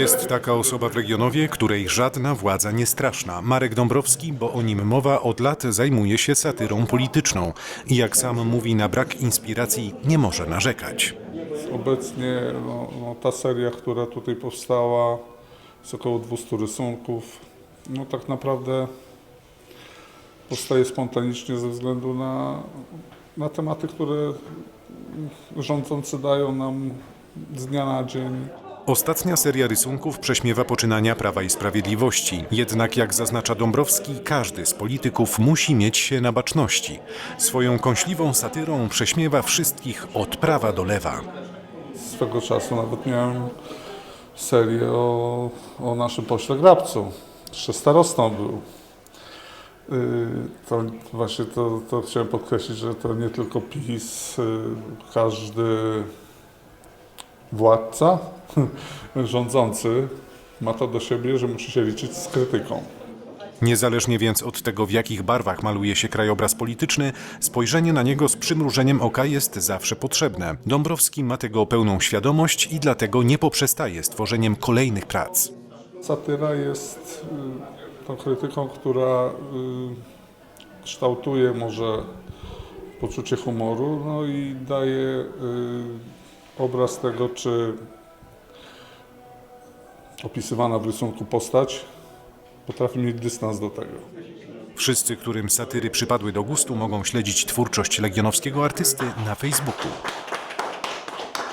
Jest taka osoba w Legionowie, której żadna władza nie straszna. Marek Dąbrowski, bo o nim mowa, od lat zajmuje się satyrą polityczną. I jak sam mówi, na brak inspiracji nie może narzekać. Obecnie no, no, ta seria, która tutaj powstała, jest około 200 rysunków. No tak naprawdę powstaje spontanicznie ze względu na, na tematy, które rządzący dają nam z dnia na dzień. Ostatnia seria rysunków prześmiewa poczynania Prawa i Sprawiedliwości. Jednak, jak zaznacza Dąbrowski, każdy z polityków musi mieć się na baczności. Swoją kąśliwą satyrą prześmiewa wszystkich od prawa do lewa. Swego czasu nawet miałem serię o, o naszym pośle Grabcu. Jeszcze starostą był. Yy, To właśnie to, to chciałem podkreślić, że to nie tylko PiS, yy, każdy władca rządzący ma to do siebie, że musi się liczyć z krytyką. Niezależnie więc od tego, w jakich barwach maluje się krajobraz polityczny, spojrzenie na niego z przymrużeniem oka jest zawsze potrzebne. Dąbrowski ma tego pełną świadomość i dlatego nie poprzestaje z tworzeniem kolejnych prac. Satyra jest y, tą krytyką, która y, kształtuje może poczucie humoru, no i daje y, obraz tego, czy opisywana w rysunku postać potrafi mieć dystans do tego. Wszyscy, którym satyry przypadły do gustu, mogą śledzić twórczość legionowskiego artysty na Facebooku.